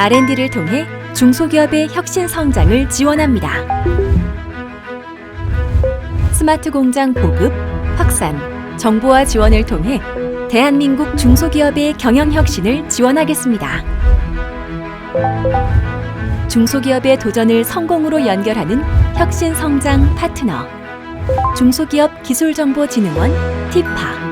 R&D를 통해 중소기업의 혁신 성장을 지원합니다. 스마트 공장 보급, 확산, 정보화 지원을 통해 대한민국 중소기업의 경영 혁신을 지원하겠습니다. 중소기업의 도전을 성공으로 연결하는 혁신 성장 파트너 중소기업 기술정보진흥원 티파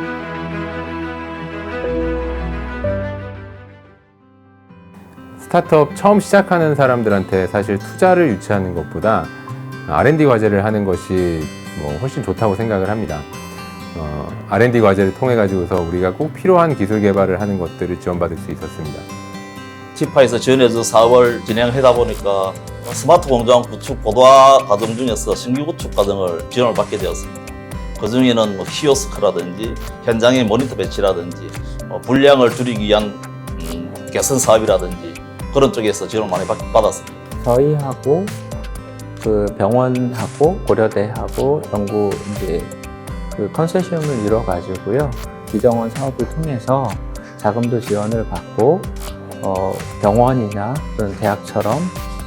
스타트업 처음 시작하는 사람들한테 사실 투자를 유치하는 것보다 R&D 과제를 하는 것이 뭐 훨씬 좋다고 생각을 합니다. 어, R&D 과제를 통해 가지고서 우리가 꼭 필요한 기술 개발을 하는 것들을 지원받을 수 있었습니다. 지파에서 지원해준 사업을 진행하다 보니까 스마트 공장 구축 고도화 과정 중에서 신규 구축 과정을 지원을 받게 되었습니다. 그 중에는 뭐 키오스크라든지 현장의 모니터 배치라든지 어, 분량을 줄이기 위한 음, 개선 사업이라든지 그런 쪽에서 지원을 많이 받, 받았습니다. 저희하고 그 병원하고 고려대하고 연구 이제 그 컨소시엄을 이뤄 가지고요 비정원 사업을 통해서 자금도 지원을 받고 어, 병원이나 또는 대학처럼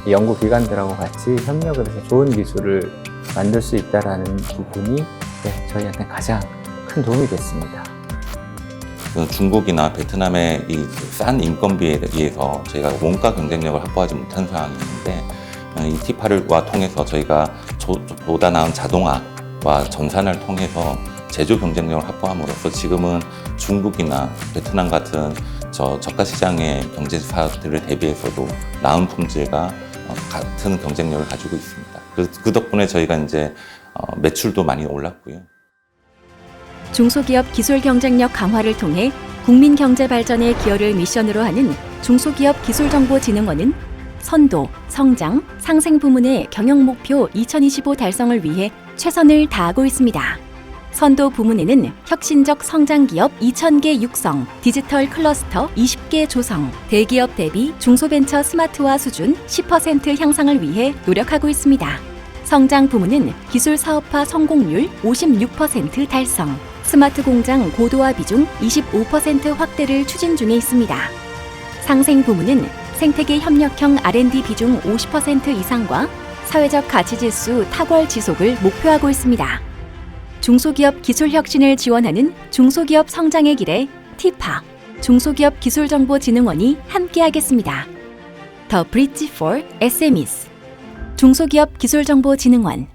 연구 기관들하고 같이 협력을 해서 좋은 기술을 만들 수 있다라는 부분이 네, 저희한테 가장 큰 도움이 됐습니다. 그 중국이나 베트남의 이 싼 인건비에 의해서 저희가 원가 경쟁력을 확보하지 못한 상황이 있는데 어, 이 티파를과 통해서 저희가 조- 보다 나은 자동화와 전산을 통해서 제조 경쟁력을 확보함으로써 지금은 중국이나 베트남 같은 저 저가 시장의 경제사들을 대비해서도 나은 품질과 어, 같은 경쟁력을 가지고 있습니다. 그, 그 덕분에 저희가 이제 어, 매출도 많이 올랐고요. 중소기업 기술 경쟁력 강화를 통해 국민 경제 발전에 기여를 미션으로 하는 중소기업 기술정보진흥원은 선도, 성장, 상생 부문의 경영 목표 2025 달성을 위해 최선을 다하고 있습니다. 선도 부문에는 혁신적 성장 기업 2,000개 육성, 디지털 클러스터 20개 조성, 대기업 대비 중소벤처 스마트화 수준 10% 향상을 위해 노력하고 있습니다. 성장 부문은 기술 사업화 성공률 56% 달성, 스마트 공장 고도화 비중 25% 확대를 추진 중에 있습니다. 상생 부문은 생태계 협력형 R&D 비중 50% 이상과 사회적 가치 지수 탁월 지속을 목표하고 있습니다. 중소기업 기술 혁신을 지원하는 중소기업 성장의 길에 티파 중소기업 기술정보진흥원이 함께하겠습니다. The Bridge for SMEs 중소기업 기술정보진흥원